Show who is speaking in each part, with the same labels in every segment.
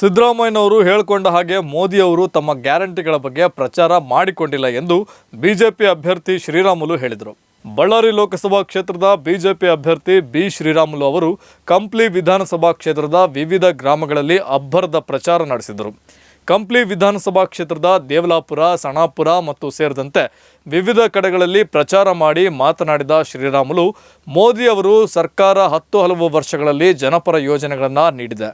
Speaker 1: ಸಿದ್ದರಾಮಯ್ಯನವರು ಹೇಳಿಕೊಂಡ ಹಾಗೆ ಮೋದಿಯವರು ತಮ್ಮ ಗ್ಯಾರಂಟಿಗಳ ಬಗ್ಗೆ ಪ್ರಚಾರ ಮಾಡಿಕೊಂಡಿಲ್ಲ ಎಂದು ಬಿಜೆಪಿ ಅಭ್ಯರ್ಥಿ ಶ್ರೀರಾಮುಲು ಹೇಳಿದರು. ಬಳ್ಳಾರಿ ಲೋಕಸಭಾ ಕ್ಷೇತ್ರದ ಬಿಜೆಪಿ ಅಭ್ಯರ್ಥಿ ಬಿ ಶ್ರೀರಾಮುಲು ಅವರು ಕಂಪ್ಲಿ ವಿಧಾನಸಭಾ ಕ್ಷೇತ್ರದ ವಿವಿಧ ಗ್ರಾಮಗಳಲ್ಲಿ ಅಬ್ಬರದ ಪ್ರಚಾರ ನಡೆಸಿದರು. ಕಂಪ್ಲಿ ವಿಧಾನಸಭಾ ಕ್ಷೇತ್ರದ ದೇವಲಾಪುರ, ಸಣಾಪುರ ಮತ್ತು ಸೇರಿದಂತೆ ವಿವಿಧ ಕಡೆಗಳಲ್ಲಿ ಪ್ರಚಾರ ಮಾಡಿ ಮಾತನಾಡಿದ ಶ್ರೀರಾಮುಲು ಮೋದಿ ಅವರು ಸರ್ಕಾರ ಹತ್ತು ಹಲವು ವರ್ಷಗಳಲ್ಲಿ ಜನಪರ ಯೋಜನೆಗಳನ್ನು ನೀಡಿದೆ.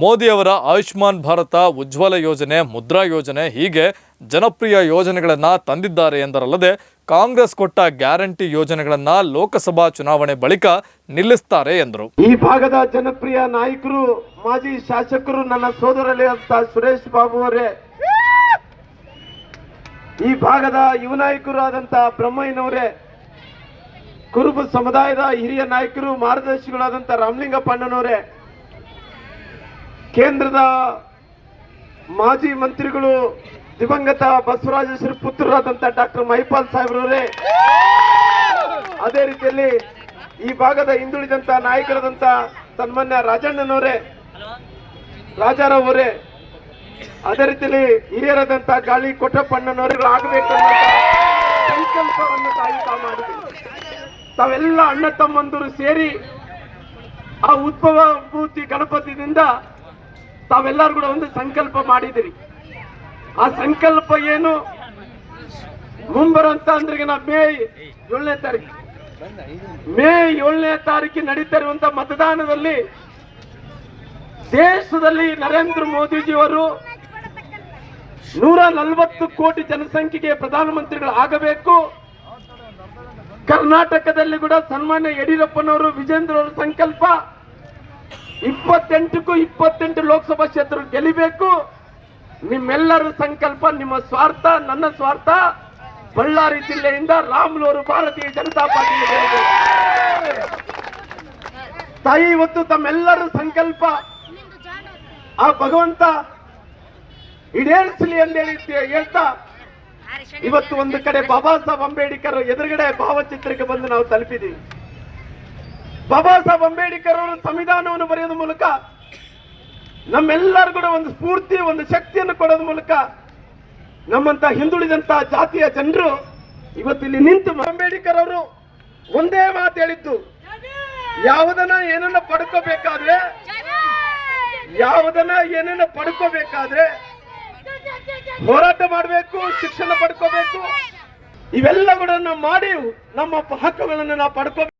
Speaker 1: ಮೋದಿಯವರ ಆಯುಷ್ಮಾನ್ ಭಾರತ ಉಜ್ವಲ ಯೋಜನೆ, ಮುದ್ರಾ ಯೋಜನೆ ಹೀಗೆ ಜನಪ್ರಿಯ ಯೋಜನೆಗಳನ್ನು ತಂದಿದ್ದಾರೆ ಎಂದರಲ್ಲದೆ ಕಾಂಗ್ರೆಸ್ ಕೊಟ್ಟ ಗ್ಯಾರಂಟಿ ಯೋಜನೆಗಳನ್ನು ಲೋಕಸಭಾ ಚುನಾವಣೆ ಬಳಿಕ ನಿಲ್ಲಿಸ್ತಾರೆ ಎಂದರು.
Speaker 2: ಈ ಭಾಗದ ಜನಪ್ರಿಯ ನಾಯಕರು, ಮಾಜಿ ಶಾಸಕರು ನನ್ನ ಸೋದರಲ್ಲಿ ಅಂತ ಸುರೇಶ್ ಬಾಬು ಅವರೇ. ಈ ಭಾಗದ ಯುವ ನಾಯಕರು ಆದಂತ ಬ್ರಹ್ಮಯ್ಯನವರೇ, ಕುರುಬ ಸಮುದಾಯದ ಹಿರಿಯ ನಾಯಕರು, ಮಾರ್ಗದರ್ಶಿಗಳಾದಂತ ರಾಮಲಿಂಗಪ್ಪಣ್ಣನವರೇ ಕೇಂದ್ರದ ಮಾಜಿ ಮಂತ್ರಿಗಳು ದಿವಂಗತ ಬಸವರಾಜೇಶ್ವರ ಪುತ್ರರಾದಂತ ಡಾಕ್ಟರ್ ಮಹಿಪಾಲ್ ಸಾಹೇಬ್ರವರೇ, ಅದೇ ರೀತಿಯಲ್ಲಿ ಈ ಭಾಗದ ಹಿಂದುಳಿದಂತ ನಾಯಕರಾದಂತ ಸನ್ಮಾನ್ಯ ರಾಜಣ್ಣನವರೇ ರಾಜಾರಾವ್ ಅವರೇ ಅದೇ ರೀತಿಯಲ್ಲಿ ಹಿರಿಯರಾದಂತ ಗಾಳಿ ಕೊಟ್ಟಪ್ಪಣ್ಣನವರಿಗೆ ಆಗಬೇಕು ಸಂಕಲ್ಪವನ್ನು ತಾವು ತಾವೆಲ್ಲ ಅಣ್ಣ ತಮ್ಮಂದರು ಸೇರಿ ಆ ಉದ್ಭವ ಮೂರ್ತಿ ಗಣಪತಿಯಿಂದ ತಾವೆಲ್ಲರೂ ಕೂಡ ಒಂದು ಸಂಕಲ್ಪ ಮಾಡಿದಿರಿ ಆ ಸಂಕಲ್ಪ ಏನು? ಮುಂಬರುವಂತ ಅಂದ್ರೆ ಮೇ ಏಳನೇ ತಾರೀಕು. ಮೇ ಏಳನೇ ತಾರೀಕು ನಡೀತಾ ಇರುವಂತ ಮತದಾನದಲ್ಲಿ ದೇಶದಲ್ಲಿ ನರೇಂದ್ರ ಮೋದಿಜಿಯವರು ನೂರ ನಲವತ್ತು ಕೋಟಿ ಜನಸಂಖ್ಯೆಗೆ ಪ್ರಧಾನಮಂತ್ರಿಗಳು ಆಗಬೇಕು. ಕರ್ನಾಟಕದಲ್ಲಿ ಕೂಡ ಸನ್ಮಾನ್ಯ ಯಡಿಯೂರಪ್ಪನವರು ವಿಜೇಂದ್ರ ಅವರ ಸಂಕಲ್ಪ. ಇಪ್ಪತ್ತೆಂಟಕ್ಕೂ ಇಪ್ಪತ್ತೆಂಟು ಲೋಕಸಭಾ ಕ್ಷೇತ್ರ ಗೆಲ್ಲಬೇಕು. ನಿಮ್ಮೆಲ್ಲರ ಸಂಕಲ್ಪ, ನಿಮ್ಮ ಸ್ವಾರ್ಥ, ನನ್ನ ಸ್ವಾರ್ಥ. ಬಳ್ಳಾರಿ ಜಿಲ್ಲೆಯಿಂದ ರಾಮ್ಲೂರು ಭಾರತೀಯ ಜನತಾ ಪಾರ್ಟಿ ತಾಯಿ ಇವತ್ತು ತಮ್ಮೆಲ್ಲರ ಸಂಕಲ್ಪ. ಆ ಭಗವಂತ ಈಡೇರಿಸಲಿ ಅಂತೇಳಿ ಹೇಳ್ತಾ, ಇವತ್ತು ಒಂದು ಕಡೆ ಬಾಬಾ ಸಾಹೇಬ್ ಅಂಬೇಡ್ಕರ್ ಎದುರುಗಡೆ ಭಾವಚಿತ್ರಕ್ಕೆ ಬಂದು ನಾವು ತಲುಪಿದ್ದೀವಿ. ಬಾಬಾ ಸಾಹೇಬ್ ಅಂಬೇಡ್ಕರ್ ಅವರು ಸಂವಿಧಾನವನ್ನು ಬರೆಯೋದ ಮೂಲಕ ನಮ್ಮೆಲ್ಲರೂ ಕೂಡ ಒಂದು ಸ್ಫೂರ್ತಿ, ಒಂದು ಶಕ್ತಿಯನ್ನು ಕೊಡೋದ ಮೂಲಕ ನಮ್ಮಂತ ಹಿಂದುಳಿದಂತ ಜಾತಿಯ ಜನರು ಇವತ್ತಿಲ್ಲಿ ನಿಂತು ಅಂಬೇಡ್ಕರ್ ಅವರು ಒಂದೇ ಮಾತು ಹೇಳಿದ್ದು. ಯಾವುದನ್ನ ಏನನ್ನ ಪಡ್ಕೋಬೇಕಾದ್ರೆ, ಯಾವುದನ್ನ ಏನನ್ನ ಪಡ್ಕೋಬೇಕಾದ್ರೆ ಹೋರಾಟ ಮಾಡಬೇಕು, ಶಿಕ್ಷಣ ಪಡ್ಕೋಬೇಕು. ಇವೆಲ್ಲಗಳನ್ನು ಮಾಡಿ ನಮ್ಮ ಹಕ್ಕುಗಳನ್ನು ನಾವು ಪಡ್ಕೋಬೇಕು